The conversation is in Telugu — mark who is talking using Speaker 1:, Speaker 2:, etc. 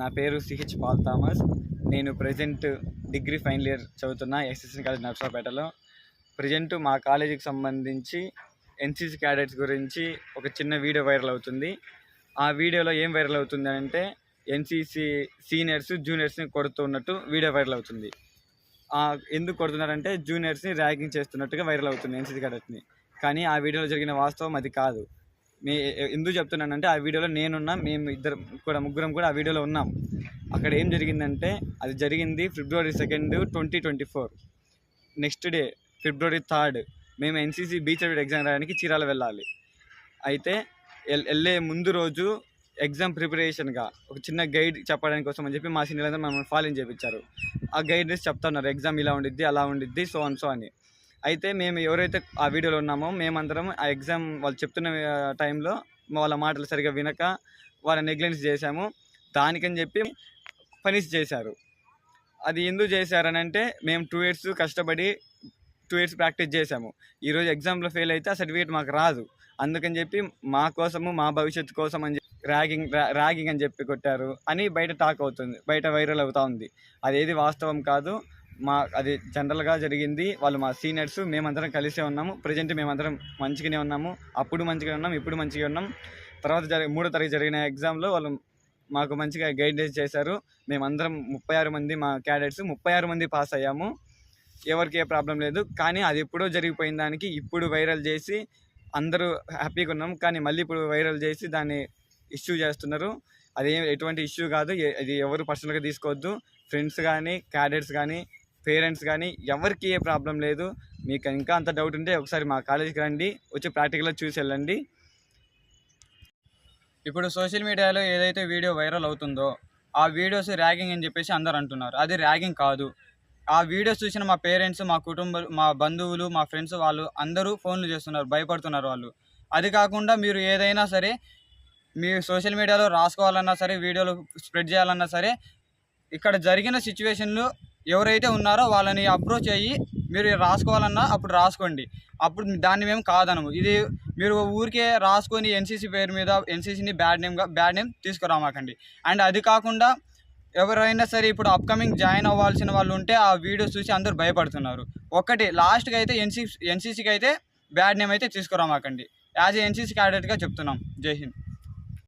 Speaker 1: నా పేరు సిహెచ్ పాల్ థామస్. నేను ప్రజెంట్ డిగ్రీ ఫైనల్ ఇయర్ చదువుతున్నా ఎస్ఎస్ఎన్ కాలేజ్ నర్సాపేటలో. ప్రజెంట్ మా కాలేజీకి సంబంధించి ఎన్సీసీ క్యాడెట్స్ గురించి ఒక చిన్న వీడియో వైరల్ అవుతుంది. ఆ వీడియోలో ఏం వైరల్ అవుతుంది అంటే ఎన్సీసీ సీనియర్స్ జూనియర్స్ని కొడుతున్నట్టు వీడియో వైరల్ అవుతుంది. ఎందుకు కొడుతున్నారంటే జూనియర్స్ని ర్యాగింగ్ చేస్తున్నట్టుగా వైరల్ అవుతుంది ఎన్సీసీ క్యాడెట్ని కానీ ఆ వీడియోలో జరిగిన వాస్తవం అది కాదు. మీ ఎందుకు చెప్తున్నానంటే ఆ వీడియోలో నేనున్నా మేము ఇద్దరు కూడా ముగ్గురం కూడా ఆ వీడియోలో ఉన్నాం. అక్కడ ఏం జరిగిందంటే అది జరిగింది February second twenty twenty four next day February third మేము ఎన్సీసీ బీచ్ ఎగ్జామ్ రాయడానికి చీరాల వెళ్ళాలి. అయితే వెళ్ళే ముందు రోజు ఎగ్జామ్ ప్రిపరేషన్గా ఒక చిన్న గైడ్ చెప్పడానికి కోసం అని చెప్పి మా సీనియర్ అందరూ మమ్మల్ని ఫాలో చేయించారు ఆ గైడ్నెస్ చెప్తా ఉన్నారు ఎగ్జామ్ ఇలా ఉండిద్ది అలా ఉండిద్ది సో అండ్ సో అని. అయితే మేము ఎవరైతే ఆ వీడియోలో ఉన్నామో మేమందరం ఆ ఎగ్జామ్ వాళ్ళు చెప్తున్న టైంలో వాళ్ళ మాటలు సరిగా వినక వాళ్ళ నెగ్లెన్స్ చేశాము. దానికని చెప్పి పనిష్ చేశారు. అది ఎందుకు చేశారని అంటే మేము టూ ఇయర్స్ కష్టపడి టూ ఇయర్స్ ప్రాక్టీస్ చేశాము. ఈరోజు ఎగ్జామ్లో ఫెయిల్ అయితే ఆ సర్టిఫికేట్ మాకు రాదు. అందుకని చెప్పి మా కోసము మా భవిష్యత్తు కోసం అని ర్యాగింగ్ ర్యాగింగ్ అని చెప్పి కొట్టారు అని బయట టాక్ అవుతుంది బయట వైరల్ అవుతూ ఉంది. అదేది వాస్తవం కాదు. మా అది జనరల్గా జరిగింది. వాళ్ళు మా సీనియర్స్ మేమందరం కలిసే ఉన్నాము. ప్రజెంట్ మేమందరం మంచిగానే ఉన్నాము. అప్పుడు మంచిగా ఉన్నాం ఇప్పుడు మంచిగా ఉన్నాం. తర్వాత జరిగి మూడో తరగతి జరిగిన ఎగ్జామ్లో వాళ్ళు మాకు మంచిగా గైడెన్స్ చేశారు. మేమందరం ముప్పై ఆరు మంది మా క్యాడెట్స్ ముప్పై ఆరు మంది పాస్ అయ్యాము. ఎవరికి ఏ ప్రాబ్లం లేదు. కానీ అది ఎప్పుడో జరిగిపోయిన దానికి ఇప్పుడు వైరల్ చేసి అందరూ హ్యాపీగా ఉన్నాం. కానీ మళ్ళీ ఇప్పుడు వైరల్ చేసి దాన్ని ఇష్యూ చేస్తున్నారు. అదేం ఎటువంటి ఇష్యూ కాదు. అది ఎవరు పర్సనల్గా తీసుకోవద్దు. ఫ్రెండ్స్ కానీ క్యాడెట్స్ కానీ పేరెంట్స్ కానీ ఎవరికి ఏ ప్రాబ్లం లేదు. మీకు ఇంకా అంత డౌట్ ఉంటే ఒకసారి మా కాలేజీకి రండి. వచ్చి ప్రాక్టికల్లో చూసి వెళ్ళండి. ఇప్పుడు సోషల్ మీడియాలో ఏదైతే వీడియో వైరల్ అవుతుందో ఆ వీడియోస్ ర్యాగింగ్ అని చెప్పేసి అందరు అంటున్నారు. అది ర్యాగింగ్ కాదు. ఆ వీడియోస్ చూసిన మా పేరెంట్స్ మా కుటుంబ మా బంధువులు మా ఫ్రెండ్స్ వాళ్ళు అందరూ ఫోన్లు చేస్తున్నారు భయపడుతున్నారు వాళ్ళు. అది కాకుండా మీరు ఏదైనా సరే మీ సోషల్ మీడియాలో రాసుకోవాలన్నా సరే వీడియోలు స్ప్రెడ్ చేయాలన్నా సరే ఇక్కడ జరిగిన సిచ్యువేషన్లు ఎవరైతే ఉన్నారో వాళ్ళని అప్రోచ్ అయ్యి మీరు రాసుకోవాలన్నా అప్పుడు రాసుకోండి. అప్పుడు దాన్ని మేము కాదనము. ఇది మీరు ఊరికే రాసుకొని ఎన్సీసీ పేరు మీద ఎన్సీసీని బ్యాడ్ నేమ్గా బ్యాడ్ నేమ్ తీసుకురామాకండి. అండ్ అది కాకుండా ఎవరైనా సరే ఇప్పుడు అప్కమింగ్ జాయిన్ అవ్వాల్సిన వాళ్ళు ఉంటే ఆ వీడియోస్ చూసి అందరూ భయపడుతున్నారు. ఒకటి లాస్ట్కి అయితే ఎన్సీ ఎన్సీసీకి అయితే బ్యాడ్ నేమ్ అయితే తీసుకురామాకండి. యాజ్ ఏ ఎన్సీసీ క్యాడెట్గా చెప్తున్నాం. జై హింద్.